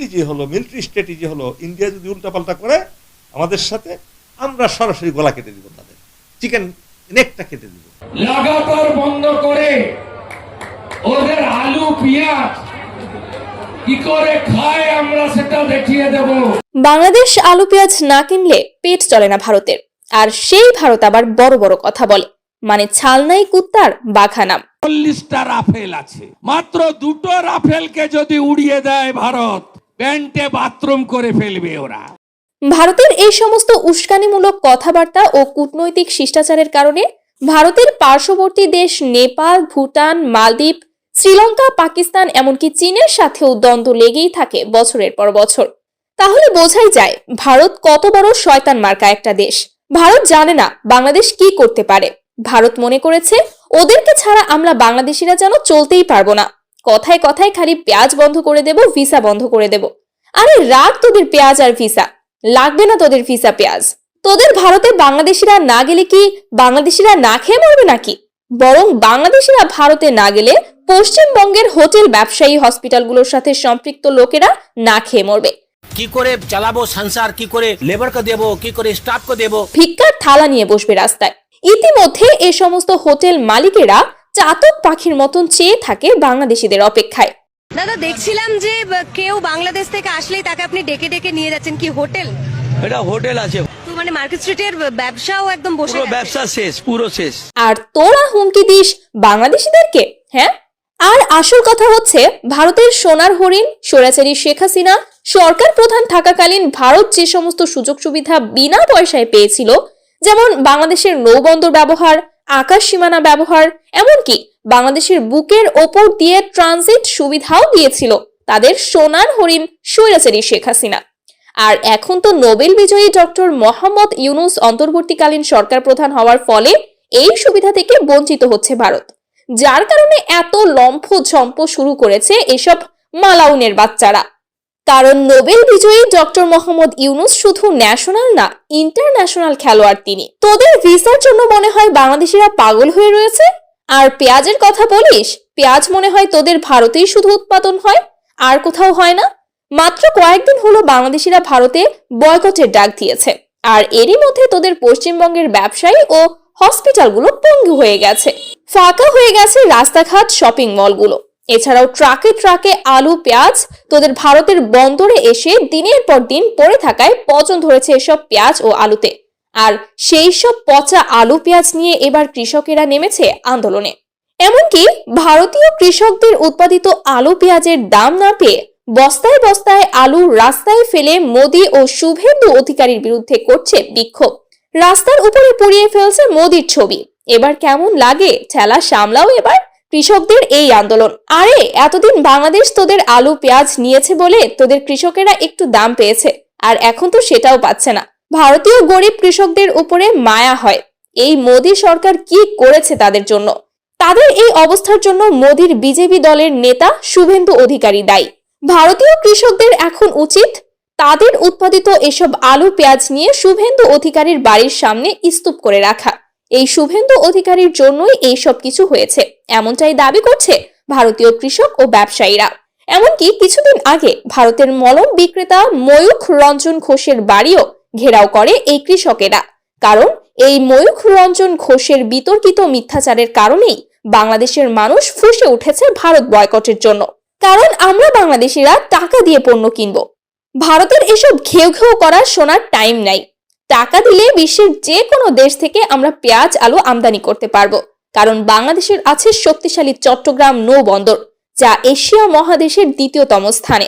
Strategy হলো military strategy হলো India যদি উল্টাপাল্টা করে আমাদের সাথে আমরা সরাসরি গলা কেটে দিব তাদের। চিকেন নেকটা কেটে দিব। লাগাতার বন্ধ করে ওদের আলু পেঁয়াজ কি করে খায় আমরা সেটা দেখিয়ে দেব। বাংলাদেশ আলু পেঁয়াজ না কিনলে পেট চলে না ভারতের। আর সেই ভারত আবার বড় বড় কথা বলে। মানে ছালনাই কুত্তার বাঘা নাম। চল্লিশটা রাফেল আছে। মাত্র দুটো রাফেলকে যদি উড়িয়ে দেয় ভারত প্যান্টে বাথরুম করে ফেলবে ওরা। ভারতের এই সমস্ত উস্কানিমূলক কথাবার্তা ও কূটনৈতিক শিষ্টাচারের কারণে ভারতের পার্শ্ববর্তী দেশ নেপাল, ভুটান, মালদ্বীপ, শ্রীলঙ্কা, পাকিস্তান, এমনকি চীনের সাথেও দ্বন্দ্ব লেগেই থাকে বছরের পর বছর। তাহলে বোঝাই যায়, ভারত কত বড় শয়তান মার্কা একটা দেশ। ভারত জানে না বাংলাদেশ কি করতে পারে। ভারত মনে করেছে, ওদেরকে ছাড়া আমরা বাংলাদেশিরা যেন চলতেই পারব না। কথায় কথায় খালি পেঁয়াজ বন্ধ করে দেব ভিসা বন্ধ করে দেব। আরে রাখ তোদের পেঁয়াজ আর ভিসা। লাগবে না তোদের ভিসা পেঁয়াজ। তোদের ভারতে বাংলাদেশিরা না গেলে কি বাংলাদেশিরা না খেয়ে মরবে নাকি? বরং বাংলাদেশিরা ভারতে না গেলে পশ্চিমবঙ্গের হোটেল ব্যবসায়ী হসপিটালগুলোর সাথে সম্পৃক্ত লোকেরা না খেয়ে মরবে। কি করে চালাবো সংসার? কি করে লেবারকে দেবো? কি করে স্টাফকে দেবো? ভিক্ষার থালা নিয়ে বসবে রাস্তায়। ইতিমধ্যে এ সমস্ত হোটেল মালিকেরা চাতক পাখির মতন চেয়ে থাকে বাংলাদেশিদের অপেক্ষায়। দাদা দেখছিলাম যে কেউ বাংলাদেশ থেকে আসলেই তাকে আপনি ডেকে ডেকে নিয়ে যাচ্ছেন কি হোটেল? এটা হোটেল আছে। মানে মার্কেট স্ট্রিটের ব্যবসাও একদম বসে ব্যবসা শেষ পুরো শেষ। আর তোরা হুমকি দিস বাংলাদেশিদেরকে হ্যাঁ? আর আসল কথা হচ্ছে ভারতের সোনার হরিণ স্বৈরাচারী শেখ হাসিনা সরকার প্রধান থাকাকালীন ভারত যে সমস্ত সুযোগ সুবিধা বিনা পয়সায় পেয়েছিল যেমন বাংলাদেশের নৌবন্দর ব্যবহার আকাশ সীমানা ব্যবহার, এমনকি বাংলাদেশের বুকের ওপর দিয়ে ট্রানজিট সুবিধাও দিয়েছিল তাদের সোনার হরিণ স্বৈরাচারী শেখ হাসিনা। আর এখন তো নোবেল বিজয়ী ডক্টর মোহাম্মদ ইউনুস অন্তর্বর্তীকালীন সরকার প্রধান হওয়ার ফলে এই সুবিধা থেকে বঞ্চিত হচ্ছে ভারত, যার কারণে এত লম্ফ ঝম্প শুরু করেছে এসব মালাউনের বাচ্চারা। কারণ নোবেল বিজয়ী ডক্টর মোহাম্মদ ইউনুস শুধু ন্যাশনাল না, ইন্টারন্যাশনাল খেলোয়াড় তিনি। তোদের ভিসার জন্য মনে হয় বাংলাদেশিরা পাগল হয়ে রয়েছে? আর পেঁয়াজের কথা বলিস? পেঁয়াজ মনে হয় তোদের ভারতেই শুধু উৎপাদন হয়, আর কোথাও হয় না। মাত্র কয়েকদিন হলো বাংলাদেশিরা ভারতে বয়কটের ডাক দিয়েছে, আর এরই মধ্যে তোদের পশ্চিমবঙ্গের ব্যবসায়ী ও হসপিটালগুলো পঙ্গু হয়ে গেছে। ফাঁকা হয়ে গেছে রাস্তাঘাট, শপিং মলগুলো। এছাড়াও ট্রাকে ট্রাকে আলু, পেঁয়াজ তোদের ভারতের বন্দরে এসে দিনের পর দিন পড়ে থাকায় পচন ধরেছে এসব পেঁয়াজ ও আলুতে। আর সেই সব পচা আলু, পেঁয়াজ নিয়ে এবার কৃষকেরা নেমেছে আন্দোলনে। এমনকি ভারতীয় কৃষকদের উৎপাদিত আলু, পেঁয়াজের দাম না পেয়ে বস্তায় বস্তায় আলু রাস্তায় ফেলে মোদী ও শুভেন্দু অধিকারীর বিরুদ্ধে করছে বিক্ষোভ। রাস্তার উপরে পুড়িয়ে ফেলছে মোদির ছবি। এবার কেমন লাগে, ঠেলা সামলাও এবার। কৃষকদের এই আন্দোলন। আরে, এতদিন বাংলাদেশ তোদের আলু, পেঁয়াজ নিয়েছে বলে তোদের কৃষকেরা একটু দাম পেয়েছে, আর এখন তো সেটাও পাচ্ছে না। ভারতীয় গরিব কৃষকদের উপরে মায়া হয়। এই মোদী সরকার কি করেছে তাদের জন্য? তাদের এই অবস্থার জন্য মোদীর বিজেপি দলের নেতা শুভেন্দু অধিকারী দায়ী। ভারতীয় কৃষকদের এখন উচিত তাদের উৎপাদিত এসব আলু, পেঁয়াজ নিয়ে শুভেন্দু অধিকারীর বাড়ির সামনে স্তূপ করে রাখা। এই শুভেন্দু অধিকারীর জন্যই এই সব কিছু হয়েছে। এমনটাই দাবি করছে ভারতীয় কৃষক ও ব্যবসায়ীরা। এমনকি কিছুদিন আগে ভারতের মলম বিক্রেতা ময়ূখ রঞ্জন ঘোষের বাড়িও ঘেরাও করে এই কৃষকেরা। কারণ এই ময়ূখ রঞ্জন ঘোষের বিতর্কিত মিথ্যাচারের কারণেই বাংলাদেশের মানুষ ফুসে উঠেছে ভারত বয়কটের জন্য। কারণ আমরা বাংলাদেশিরা টাকা দিয়ে পণ্য কিনব। ভারতের এসব ঘেউ ঘেউ করার শোনার টাইম নাই। টাকা দিলে বিশ্বের যে কোনো দেশ থেকে আমরা পেঁয়াজ, আলু আমদানি করতে পারব। কারণ বাংলাদেশের আছে শক্তিশালী চট্টগ্রাম নৌবন্দর যা এশিয়া মহাদেশের দ্বিতীয়তম স্থানে।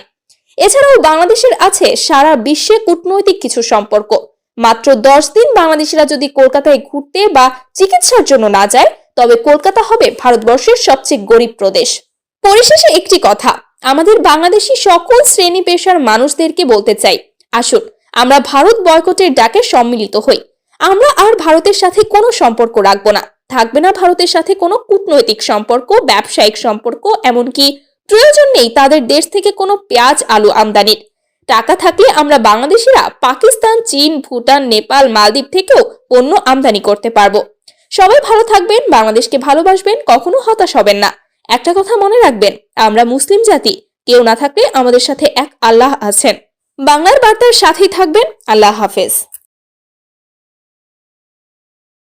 এছাড়াও বাংলাদেশের আছে সারা বিশ্বে কূটনৈতিক কিছু সম্পর্ক। মাত্র দশ দিন বাংলাদেশিরা যদি কলকাতায় ঘুরতে বা চিকিৎসার জন্য না যায়, তবে কলকাতা হবে ভারতবর্ষের সবচেয়ে গরিব প্রদেশ। পরিশেষে একটি কথা, আমাদের বাংলাদেশি সকল শ্রেণি পেশার মানুষদেরকে বলতে চাই। আসুন আমরা ভারত বয়কটের ডাকে সম্মিলিত হই। আমরা আর ভারতের সাথে কোনো সম্পর্ক রাখব না। থাকবে না ভারতের সাথে কোনো কূটনৈতিক সম্পর্ক, ব্যবসায়িক সম্পর্ক, এমনকি প্রয়োজন নেই তাদের দেশ থেকে কোনো পেঁয়াজ, আলু আমদানির। টাকা থাকলে আমরা বাংলাদেশিরা পাকিস্তান, চীন, ভুটান, নেপাল, মালদ্বীপ থেকেও পণ্য আমদানি করতে পারব। সবাই ভালো থাকবেন, বাংলাদেশকে ভালোবাসবেন, কখনো হতাশ হবেন না। একটা কথা মনে রাখবেন, আমরা মুসলিম জাতি, কেউ না থাকলে আমাদের সাথে এক আল্লাহ আছেন। বাংলার বার্তার সাথেই থাকবেন। আল্লাহ হাফেজ।